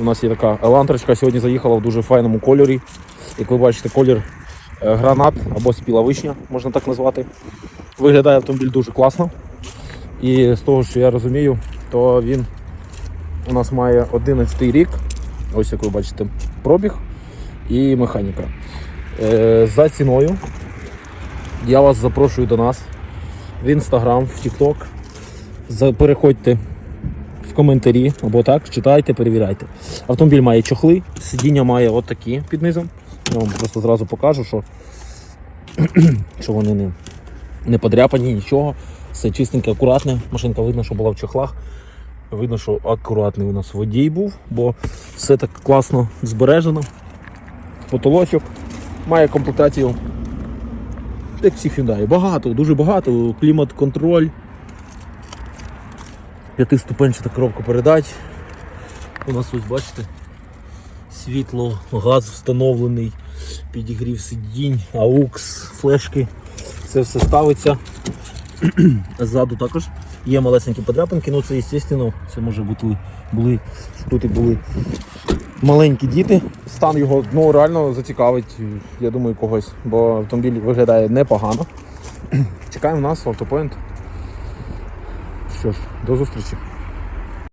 У нас є така елантрочка, сьогодні заїхала в дуже файному кольорі. Як ви бачите, колір е, гранат або спіла вишня, можна так назвати. Виглядає автомобіль дуже класно. І з того, що я розумію, то він у нас має 11 рік. Ось як ви бачите, пробіг і механіка. Е, За ціною я вас запрошую до нас в інстаграм, в Тікток. Переходьте в коментарі або так, читайте, перевіряйте. Автомобіль має чохли, сидіння має от під низом. Я вам просто зразу покажу, що, що вони не, не подряпані, нічого. Все чистеньке, акуратне. Машинка видно, що була в чохлах. Видно, що акуратний у нас водій був, бо все так класно збережено. Потолочок має комплектацію. Як всі Hyundai. Багато, дуже багато. Клімат-контроль. П'ятиступенчата коробка передач. У нас ось бачите. Світло, газ встановлений, підігрів сидінь, AUX, флешки. Це все ставиться. Ззаду також є малесенькі подряпинки, ну це звісно, це може бути були, тут і були маленькі діти. Стан його ну, реально зацікавить, я думаю, когось, бо автомобіль виглядає непогано. Чекаємо нас в автопоінт. Що ж, до зустрічі.